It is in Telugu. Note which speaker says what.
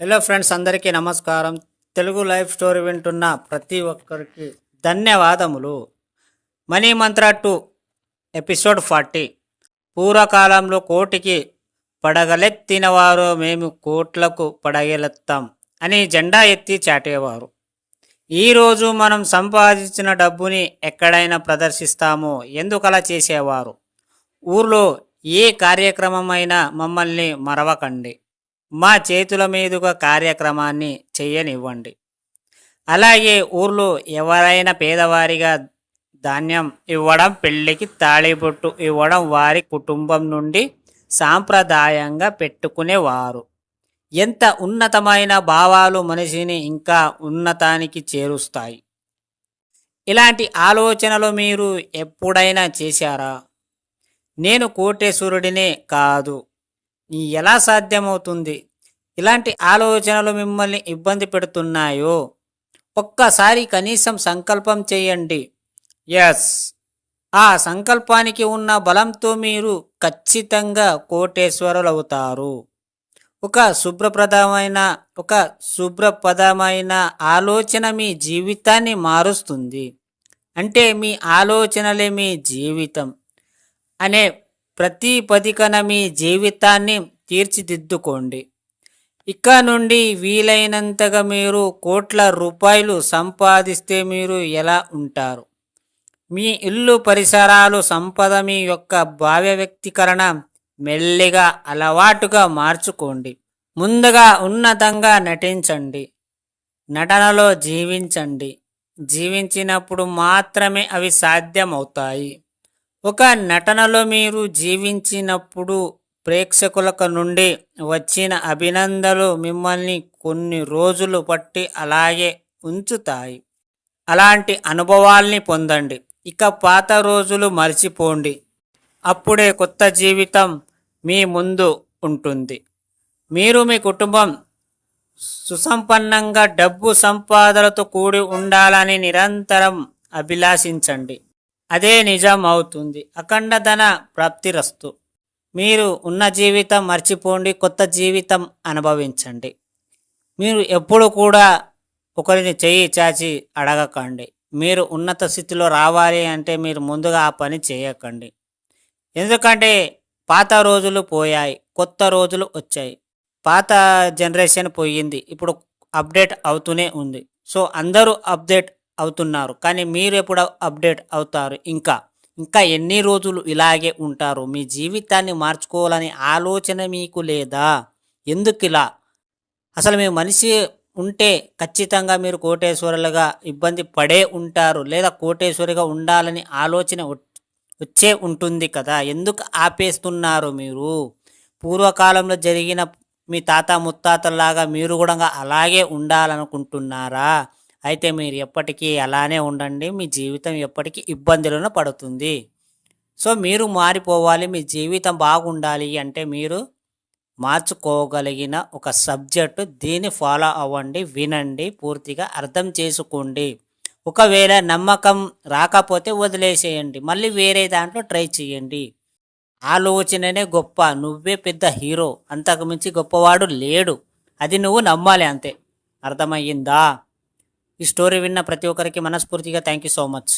Speaker 1: హలో ఫ్రెండ్స్ అందరికీ నమస్కారం. తెలుగు లైఫ్ స్టోరీ వింటున్న ప్రతి ఒక్కరికి ధన్యవాదములు. మనీ మంత్ర టూ ఎపిసోడ్ ఫార్టీ. పూర్వకాలంలో కోటికి పడగలెత్తిన వారు మేము కోట్లకు పడగలెత్తాం అని జెండా ఎత్తి చాటేవారు. ఈరోజు మనం సంపాదించిన డబ్బుని ఎక్కడైనా ప్రదర్శిస్తామో ఎందుకలా చేసేవారు? ఊర్లో ఏ కార్యక్రమమైనా మమ్మల్ని మరవకండి. మా చేతుల మీదుగా కార్యక్రమాన్ని చెయ్యనివ్వండి అలాగే ఊర్లో ఎవరైనా పేదవారిగా ధాన్యం ఇవ్వడం పెళ్ళికి తాళిబొట్టు ఇవ్వడం వారి కుటుంబం నుండి సాంప్రదాయంగా పెట్టుకునేవారు. ఎంత ఉన్నతమైన భావాలు మనిషిని ఇంకా ఉన్నతానికి చేరుస్తాయి. ఇలాంటి ఆలోచనలు మీరు ఎప్పుడైనా చేశారా? నేను కోటేశ్వరుడినే కాదు. ఎలా సాధ్యమవుతుంది? ఇలాంటి ఆలోచనలు మిమ్మల్ని ఇబ్బంది పెడుతున్నాయో? ఒక్కసారి కనీసం సంకల్పం చేయండి. ఎస్ ఆ సంకల్పానికి ఉన్న బలంతో మీరు ఖచ్చితంగా కోటేశ్వరులవుతారు. ఒక శుభ్రప్రదమైన ఒక శుభ్రపదమైన ఆలోచన మీ జీవితాన్ని మారుస్తుంది. అంటే మీ ఆలోచనలే మీ జీవితం. అనే ప్రతిపదికన మీ జీవితాన్ని తీర్చిదిద్దుకోండి. ఇక నుండి వీలైనంతగా మీరు కోట్ల రూపాయలు సంపాదిస్తే మీరు ఎలా ఉంటారు? మీ ఇల్లు పరిసరాలు సంపద మీ యొక్క భావ్య వ్యక్తీకరణ మెల్లిగా అలవాటుగా మార్చుకోండి. ముందుగా ఉన్నతంగా నటించండి. నటనలో జీవించండి. జీవించినప్పుడు మాత్రమే అవి సాధ్యమవుతాయి. ఒక నటనలో మీరు జీవించినప్పుడు ప్రేక్షకులకు నుండి వచ్చిన అభినందనలు మిమ్మల్ని కొన్ని రోజులు పట్టి అలాగే ఉంచుతాయి. అలాంటి అనుభవాల్ని పొందండి. ఇక పాత రోజులు మర్చిపోండి. అప్పుడే కొత్త జీవితం మీ ముందు ఉంటుంది. మీరు మీ కుటుంబం సుసంపన్నంగా డబ్బు సంపాదనతో కూడి ఉండాలని నిరంతరం అభిలాషించండి. అదే నిజం అవుతుంది అఖండ ధన ప్రాప్తిరస్తు. మీరు ఉన్న జీవితం మర్చిపోండి కొత్త జీవితం అనుభవించండి. మీరు ఎప్పుడు కూడా ఒకరిని చెయ్యి చాచి అడగకండి. మీరు ఉన్నత స్థితిలో రావాలి అంటే మీరు ముందుగా ఆ పని చేయకండి. ఎందుకంటే పాత రోజులు పోయాయి కొత్త రోజులు వచ్చాయి. పాత జనరేషన్ పోయింది ఇప్పుడు అప్డేట్ అవుతూనే ఉంది. సో అందరూ అప్డేట్ అవుతున్నారు. కానీ మీరు ఎప్పుడు అప్డేట్ అవుతారు? ఇంకా ఇంకా ఎన్ని రోజులు ఇలాగే ఉంటారు? మీ జీవితాన్ని మార్చుకోవాలనే ఆలోచన మీకు లేదా? ఎందుకు ఇలా అసలు మీ మనిషి ఉంటే ఖచ్చితంగా మీరు కోటేశ్వరులుగా ఇబ్బంది పడే ఉంటారు లేదా కోటేశ్వరిగా ఉండాలని ఆలోచన వ- వచ్చే ఉంటుంది కదా? ఎందుకు ఆపేస్తున్నారు మీరు? పూర్వకాలంలో జరిగిన మీ తాత ముత్తాతల్లాగా మీరు కూడా అలాగే ఉండాలనుకుంటున్నారా? అయితే మీరు ఎప్పటికీ అలానే ఉండండి. మీ జీవితం ఎప్పటికీ ఇబ్బందులను పడుతుంది. సో మీరు మారిపోవాలి. మీ జీవితం బాగుండాలి అంటే మీరు మార్చుకోగలిగిన ఒక సబ్జెక్టు దీన్ని ఫాలో అవ్వండి వినండి పూర్తిగా అర్థం చేసుకోండి. ఒకవేళ నమ్మకం రాకపోతే వదిలేసేయండి. మళ్ళీ వేరే దాంట్లో ట్రై చేయండి. ఆలోచననే గొప్ప. నువ్వే పెద్ద హీరో. అంతకుమించి గొప్పవాడు లేడు. అది నువ్వు నమ్మాలి అంతే. అర్థమయ్యిందా? ఈ స్టోరీ విన్న ప్రతి ఒక్కరికి మనస్ఫూర్తిగా థ్యాంక్ యూ సో మచ్